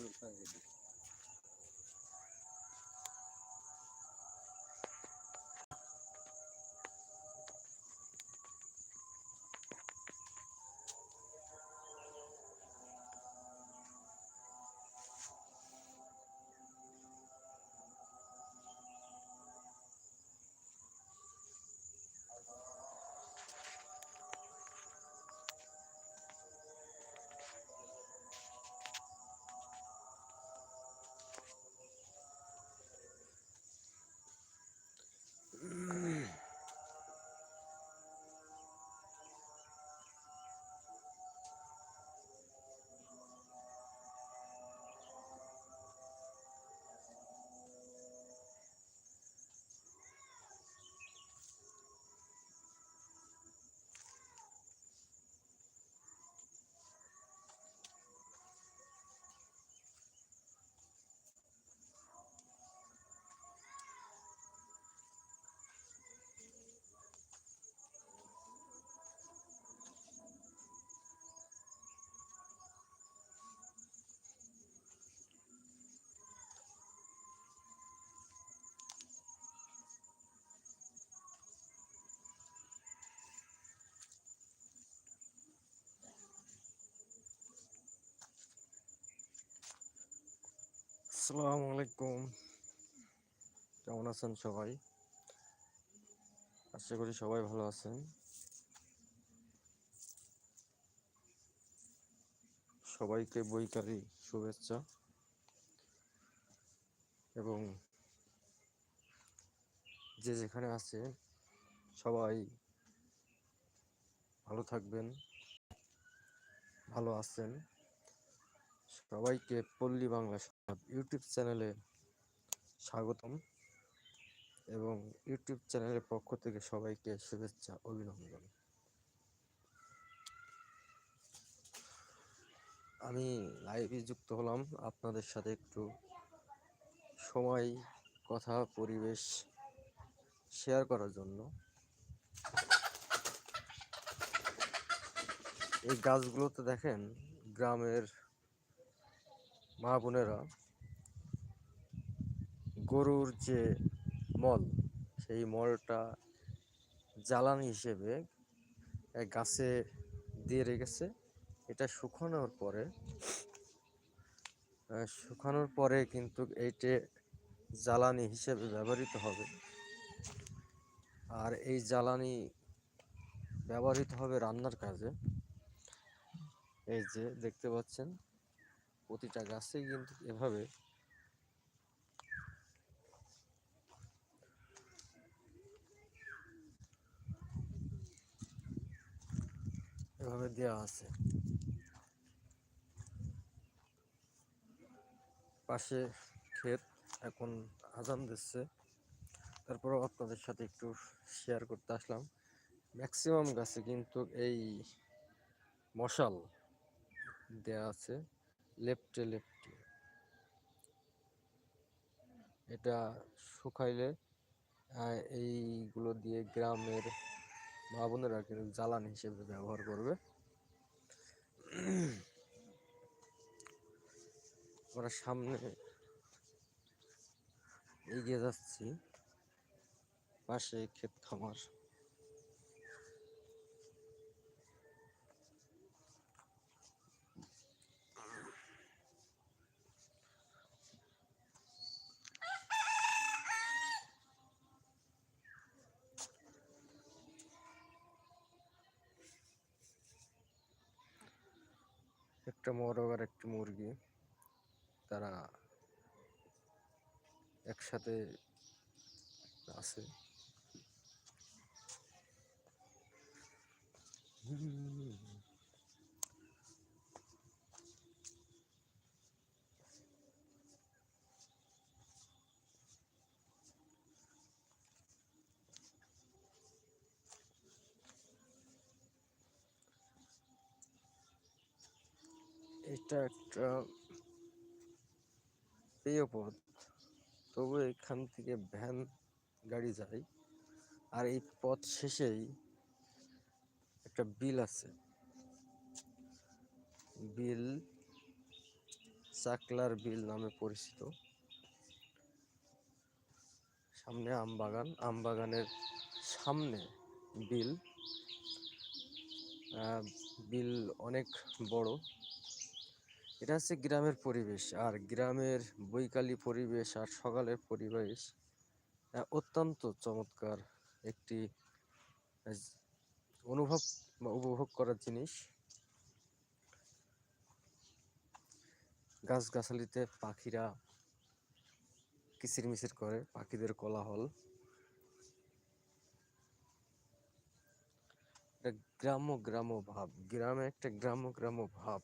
就是看这个。আসসালামু আলাইকুম। কেমন আছেন সবাই? আশা করি সবাই ভালো আছেন। সবাইকে বৈকালী শুভেচ্ছা এবং যে যেখানে আছে সবাই ভালো থাকবেন, ভালো আছেন। সবাইকে পল্লী বাংলা সংবাদ ইউটিউব চ্যানেলে স্বাগতম এবং ইউটিউব চ্যানেলের পক্ষ থেকে সবাইকে শুভেচ্ছা, অভিনন্দন। আমি লাইভে যুক্ত হলাম। আপনাদের সাথে একটু সময়, কথা, পরিবেশ শেয়ার করার জন্য। এই গাছগুলোতে দেখেন, গ্রামের মা বোনেরা, গরুর যে মল, সেই মলটা জ্বালানি হিসেবে গাছে দিয়ে রেখেছে। এটা শুকানোর পরে শুকানোর পরে কিন্তু এইটে জ্বালানি হিসেবে ব্যবহৃত হবে। আর এই জ্বালানি ব্যবহৃত হবে রান্নার কাজে। এই যে দেখতে পাচ্ছেন প্রতিটা গাছেই কিন্তু এভাবে। এভাবে দেওয়া আছে। পাশে ক্ষেত এখন আজান দিচ্ছে। তারপরেও আপনাদের সাথে একটু শেয়ার করতে আসলাম। ম্যাক্সিমাম গাছে কিন্তু এই মশাল দেয়া আছে। লেফটে লেফটে এটা শুকাইলে এইগুলো দিয়ে গ্রামের মা বোনেরা কিন্তু জ্বালানি হিসেবে ব্যবহার করবে। আমরা সামনে এগিয়ে যাচ্ছি, পাশে ক্ষেত খামার। একটা মোরগ আর একটি মুরগি। তারা একসাথে আছে। এটা একটা পেয় পথ। তবু এখান থেকে ভ্যান গাড়ি যায়। আর এই পথ শেষেই একটা বিল আছে। বিল চাকলার বিল নামে পরিচিত। সামনে আম বাগান আম বাগানের সামনে বিল। বিল অনেক বড়। এটা হচ্ছে গ্রামের পরিবেশ। আর গ্রামের বৈকালী পরিবেশ আর সকালের পরিবেশ অত্যন্ত চমৎকার একটি অনুভব বা উপভোগ করার জিনিস। গাছগাছালিতে পাখিরা কিচিরমিচির করে, পাখিদের কোলাহল। গ্রাম্য গ্রাম্য ভাব। গ্রামে একটা গ্রাম্য গ্রাম্য ভাব।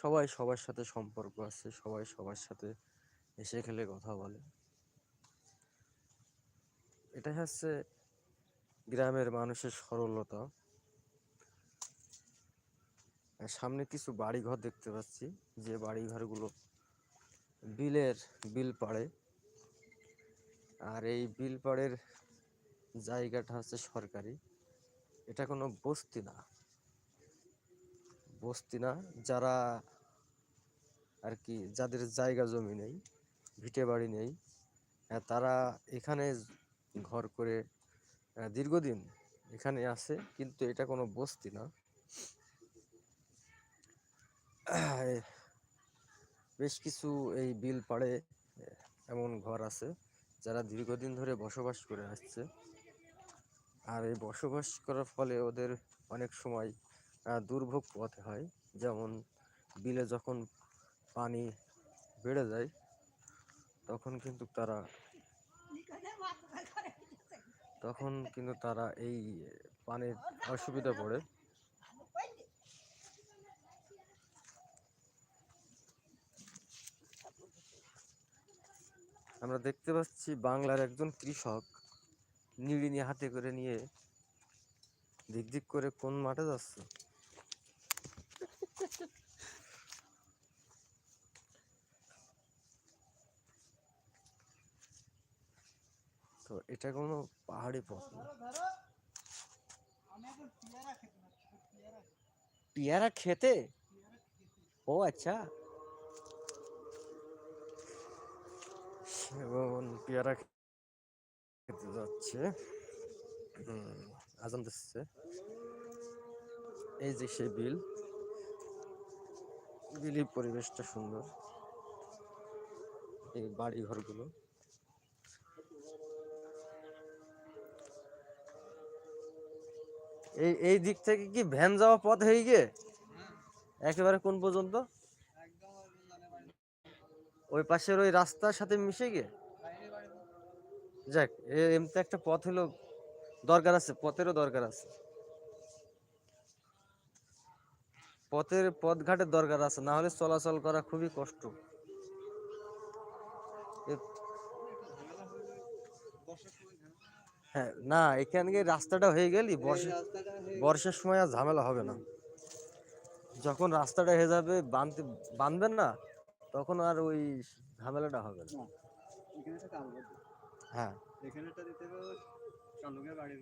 সবাই সবার সাথে সম্পর্ক আছে, সবাই সবার সাথে এসে খেলে কথা বলে। এটাই হচ্ছে গ্রামের মানুষের সরলতা। সামনে কিছু বাড়িঘর দেখতে পাচ্ছি, যে বাড়িঘরগুলো বিলের বিল পাড়ে। আর এই বিল পাড়ের জায়গাটা হচ্ছে সরকারি। এটা কোনো বস্তি না। বস্তি না। যারা আর কি যাদের জায়গা জমি নেই ভিটে বাড়ি নেই আহ, তারা এখানে ঘর করে দীর্ঘদিন এখানে আছে কিন্তু এটা কোনো বস্তি না। বেশ কিছু এই বিল পাড়ে এমন ঘর আছে যারা দীর্ঘদিন ধরে বসবাস করে আসছে। আর এই বসবাস করার ফলে ওদের অনেক সময় দুর্ভোগ পোহাতে হয়। যেমন বিলে যখন পানি বেড়ে যায়, তখন কিন্তু তারা তখন কিন্তু তারা এই পানির অসুবিধা পড়ে। আমরা দেখতে পাচ্ছি বাংলার একজন কৃষক নিড়ি নিয়ে হাতে করে নিয়ে দিক দিক করে কোন মাঠে যাচ্ছে? তো এটা কোনো পাহাড়ি পথ না। পেয়ারা খেতে ও আচ্ছা। এবং পেয়ারা খেতে যাচ্ছে। আজান দিচ্ছে। এই যে সেই বিল। বিলি পরিবেশটা সুন্দর। এই বাড়ি ঘরগুলো এই এই দিক থেকে কি ভ্যান যাওয়া পথ হয়ে গিয়ে? একেবারে কোন পর্যন্ত? ওই পাশের ওই রাস্তার সাথে মিশে গিয়ে? যাক, এ- এমনি একটা পথ হলো দরকার আছে, পথেরও দরকার আছে। পথের পথ ঘাটের দরকার আছে, না হলে চলাচল করা খুবই কষ্ট। হ্যাঁ না, এখানে রাস্তাটা হয়ে গেলি, বর্ষা বর্ষার সময় আর ঝামেলা হবে না। যখন রাস্তাটা হয়ে যাবে, বানতে বানবেন না, তখন আর ওই ঝামেলাটা হবে না। হ্যাঁ।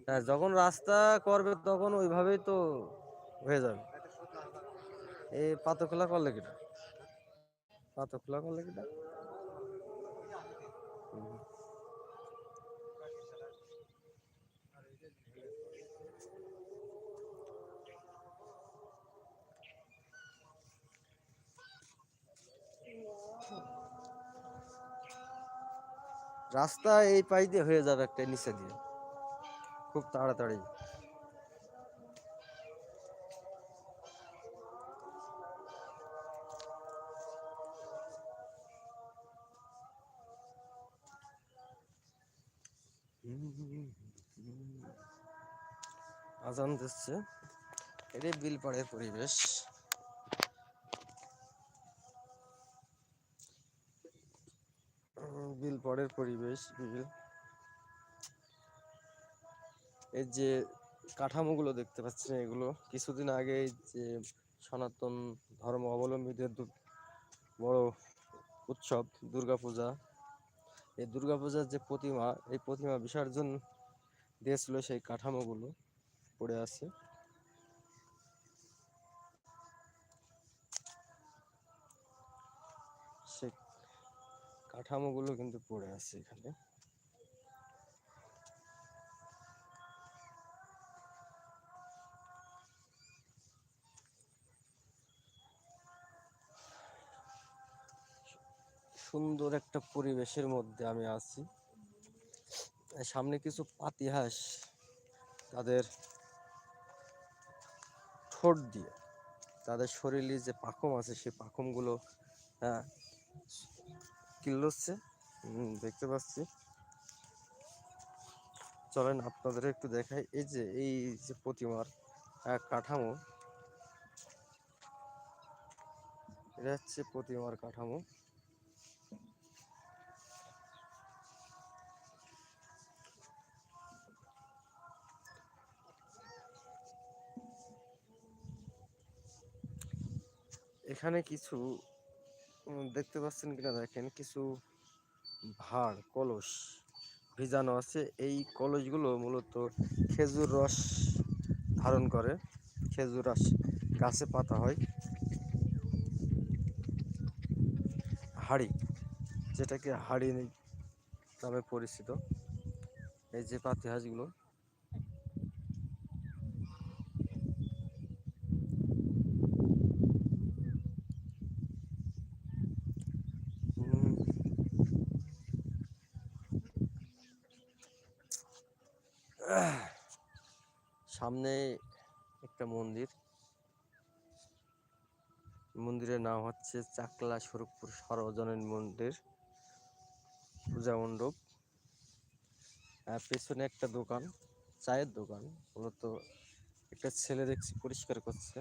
হ্যাঁ যখন রাস্তা করবে, তখন ওইভাবেই তো হয়ে যাবে। এই পাতো করলে কিটা? পাতো খোলা করলে কিটা? রাস্তা এই পাই দিয়ে হয়ে যাবে একটা নিচে দিয়ে। খুব তাড়াতাড়ি। আজান দিচ্ছে। এটাই বিলপাড়ের পরিবেশ। উম, বিলপাড়ের পরিবেশ বিল। এই যে কাঠামোগুলো দেখতে পাচ্ছেন এগুলো কিছুদিন আগে যে সনাতন ধর্ম অবলম্বীদের বড় উৎসব দুর্গাপূজা। এই দুর্গাপূজার যে প্রতিমা এই প্রতিমা বিসর্জন দিয়েছিল সেই কাঠামোগুলো। পড়ে আছে। সে কাঠামোগুলো কিন্তু পড়ে আছে এখানে। সুন্দর একটা পরিবেশের মধ্যে আমি আছি। সামনে কিছু পাতিহাঁস তাদের ঠোঁট দিয়ে। তাদের শরীরে যে পাখম আছে, সেই পাখমগুলো হ্যাঁ কিল্লোচ্ছে। দেখতে পাচ্ছি। চলেন আপনাদের একটু দেখাই। এই যে এই যে প্রতিমার কাঠামো। এটা হচ্ছে প্রতিমার কাঠামো। এখানে কিছু দেখতে পাচ্ছেন কিনা দেখেন কিছু ভাঁড় কলস ভিজানো আছে। এই কলসগুলো মূলত খেজুর রস ধারণ করে। খেজুর রস গাছে পাতা হয়। হাড়ি যেটাকে হাড়ি নামে পরিচিত। এই যে পাতিহাঁসগুলো উম, সামনে একটা মন্দির। মন্দিরের নাম হচ্ছে চাকলা স্বরূপপুর সর্বজনীন মন্দির, পূজা মণ্ডপ। পেছনে একটা দোকান, চায়ের দোকান। মূলত একটা ছেলে দেখছি পরিষ্কার করছে।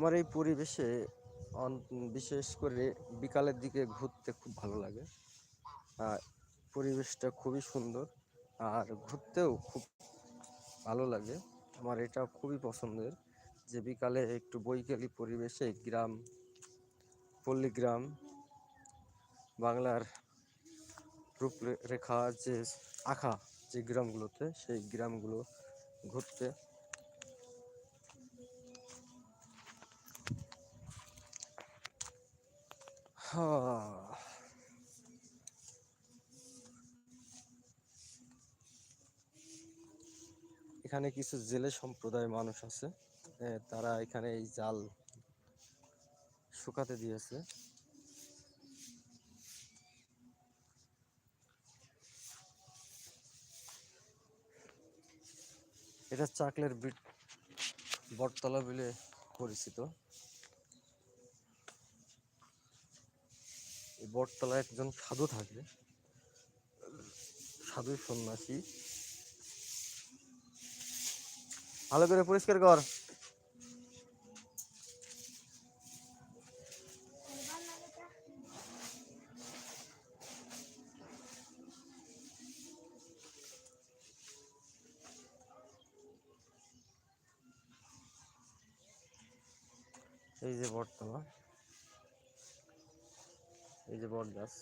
আমার এই পরিবেশে বিশেষ করে বিকালের দিকে ঘুরতে খুব ভালো লাগে। আর পরিবেশটা খুবই সুন্দর। আর ঘুরতেও খুব ভালো লাগে। আমার এটা খুবই পছন্দের যে বিকালে একটু বৈকালী পরিবেশে গ্রাম, পল্লীগ্রাম, বাংলার রূপরেখা যে আঁকা যে গ্রামগুলোতে, সেই গ্রামগুলো ঘুরতে এখানে কিছু জেলে সম্প্রদায়ের মানুষ আছে। তারা এখানে এই জাল শুকাতে দিয়েছে। এটা চাকলের বিট বটতলা বলে পরিচিত। বটতলায় একজন সাধু থাকে। সাধু সন্ন্যাসী। ভালো করে পরিষ্কার কর। এই যে বটতলা। এই যে বট গাছ।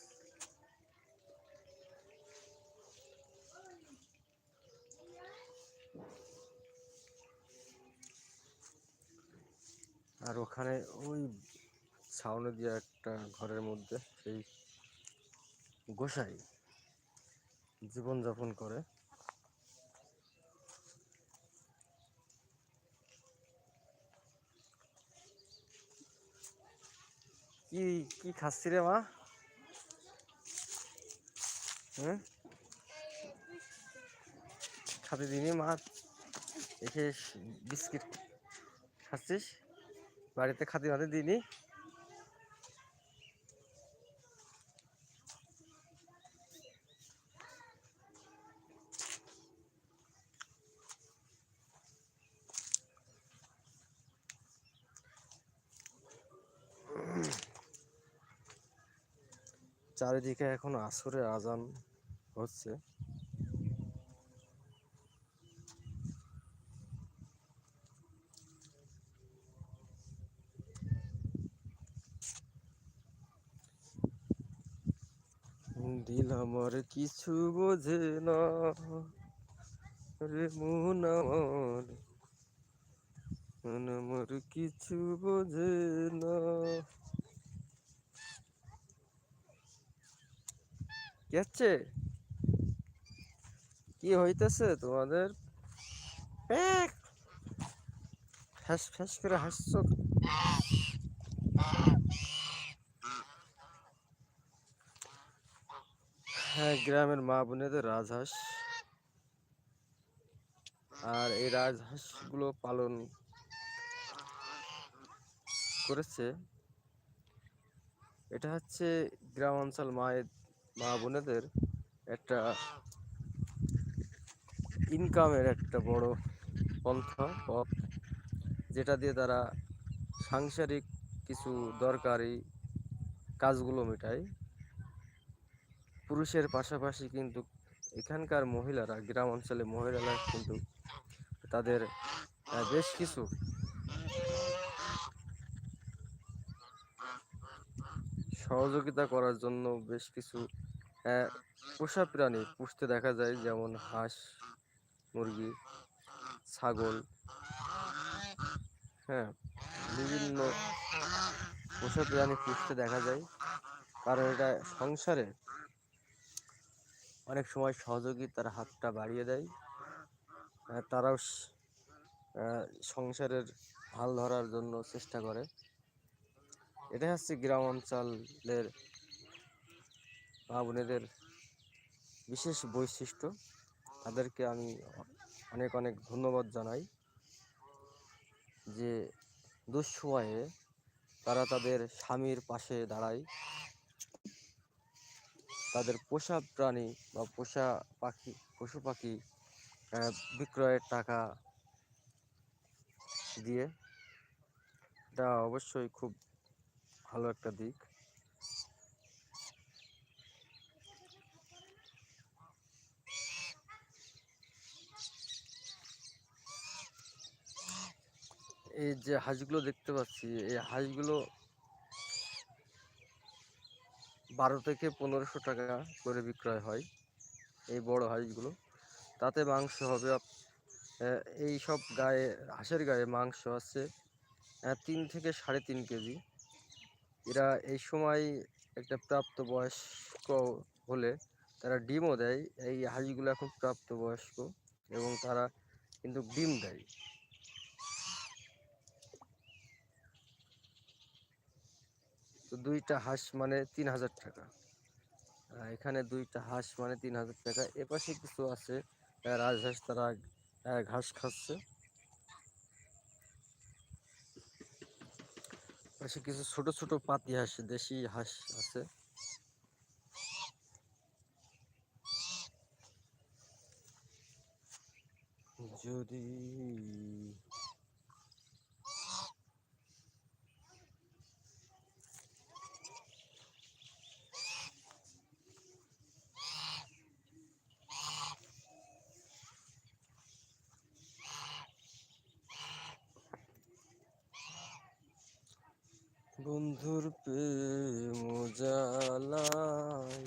আর ওখানে ওই ছাউনি দিয়ে একটা ঘরের মধ্যে সেই গোসাই জীবনযাপন করে। কি কি খাচ্ছি রে মা? খাতে দিনি মাছ এসে বিস্কিট খাচ্ছিস? বাড়িতে খাতে মাতে দিনি চারিদিকে এখন আসরের আজান। হচ্ছে। দিল আমার কিছু বোঝে না রে মন আমার। মন আমার কিছু বোঝে না। কি কি হইতেছে তোমাদের? ফ্যাস ফ্যাস করে হাসছো হ্যাঁ গ্রামের মা বোনেদের রাজহাঁস। আর এই রাজহাঁসগুলো পালন করেছে। এটা হচ্ছে গ্রাম অঞ্চল মায়ের, মা বোনেদের একটা ইনকামের একটা বড় পন্থা, পথ, যেটা দিয়ে তারা সাংসারিক কিছু দরকারি কাজগুলো মেটায়। পুরুষের পাশাপাশি কিন্তু এখানকার মহিলারা, গ্রাম অঞ্চলে মহিলারা কিন্তু তাদের বেশ কিছু সহযোগিতা করার জন্য বেশ কিছু পোষা প্রাণী পুষতে দেখা যায়, যেমন হাঁস মুরগি, ছাগল হ্যাঁ বিভিন্ন পোষা প্রাণী পুষতে দেখা যায়। কারণ এটা সংসারে অনেক সময় সহযোগী তার হাতটা বাড়িয়ে দেয়। তারাও সংসারের হাল ধরার জন্য চেষ্টা করে। এটা হচ্ছে গ্রাম অঞ্চলের বোনেদের বিশেষ বৈশিষ্ট্য। তাদেরকে আমি অনেক অনেক ধন্যবাদ জানাই যে দুঃসময়ে তারা তাদের স্বামীর পাশে দাঁড়ায়। তাদের পোষা প্রাণী বা পোষা পাখি, পশু পাখি বিক্রয়ের টাকা দিয়ে। এটা অবশ্যই খুব ভালো একটা দিক। এই যে হাঁসগুলো দেখতে পাচ্ছি, এই হাঁসগুলো বারো থেকে পনেরোশো টাকা করে বিক্রয় হয়, এই বড় হাঁসগুলো। তাতে মাংস হবে এই সব গায়ে, হাঁসের গায়ে মাংস আছে তিন থেকে সাড়ে তিন কেজি। এরা এই সময় একটা প্রাপ্ত বয়স্ক হলে তারা ডিমও দেয়, এই হাঁসগুলো এখন প্রাপ্ত বয়স্ক এবং তারা কিন্তু ডিম দেয়। তো দুইটা হাঁস মানে তিন হাজার টাকা। এখানে দুইটা হাঁস মানে তিন হাজার টাকা। এপাশে কিছু আছে রাজহাঁস, তারা ঘাস খাচ্ছে। পাশে কিছু ছোট ছোট পাতি হাঁস, দেশি হাঁস আছে। যদি বন্ধুর প্রেম জালায়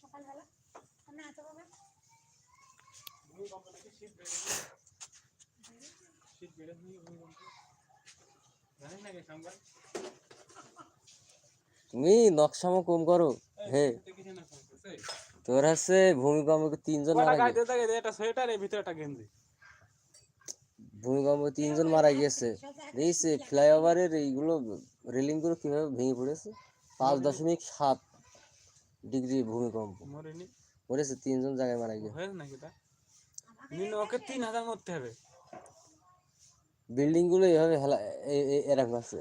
সকালবেলা না তো বাবা ভূমিকম্প নাকি শীত বেড়ে শীত বেড়ে ভূমিকম্প জানেন নাকি সংবাদ তুমি নকশামো কম করো হে। তোর হচ্ছে ভূমিকম্প তিনজন মারা গেছে গিয়েছে। দিয়ে থাকে, একটা সোয়েটার এর ভিতরে একটা গেঞ্জি। ভূমিকম্পে তিনজন মারা গিয়েছে। দেখছি ফ্লাইওভারের এইগুলো রেলিংগুলো কীভাবে ভেঙে পড়েছে? পাঁচ দশমিক সাত ডিগ্রি ভূমিকম্প। পড়েছে তিনজন জায়গায় মারা গিয়েছে ওকে তিন হাজার মরতে হবে। বিল্ডিংগুলো এভাবে হেলা এরকম আছে।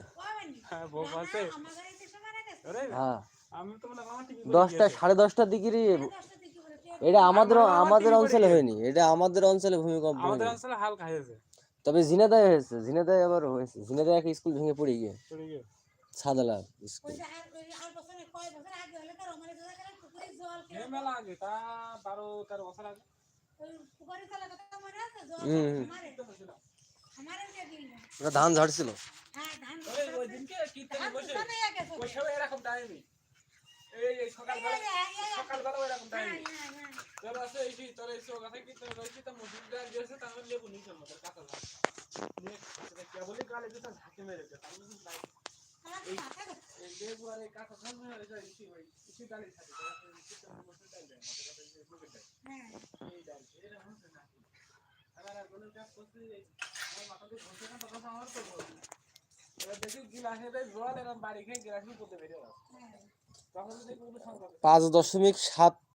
হ্যাঁ বউ আছে। হ্যাঁ। দশটা সাড়ে দশটার দিকে এটা আমাদের আমাদের অঞ্চলে হয়নি এটা আমাদের অঞ্চলে ভূমিকম্প আমাদের অঞ্চলে হালকা হয়েছে। তবে ঝিনাদায় হয়েছে ঝিনাদায় আবার হয়েছে। ঝিনাদায় একটা স্কুল ভেঙে পড়ে গিয়ে। সাদালা স্কুল। ধান ঝাড়ছিল। হ্যাঁ ধান ওই ওই দিনকে কীর্তনে ধান বসে তো নিয়ে গেছে ওই সময় এরকম টাইমই এই এই সকালবেলা সকালবেলা ওইরকম টাইমই তোর আছে এই তোর এই আছে কি তোর রয়েছে তো মসজিদ যা গেছে তাহলে লেবু নিচে মতো কাঁচা ঝাল কেবলই গালে দিতে তাহলে কিন্তু এই লেবু আর এই কাঁচা ঝাল মেরে যায় ইসি ওই ইসি ডালি থাকে তাহলে ইসি ডাল দেয় আমাদের কাছে এই ডাল এই ডাল এটা হচ্ছে না। আবার আর কোনো কাজ করতে আমার মাথা ঘষে না তখন আমার তো পাঁচ দশমিক সাত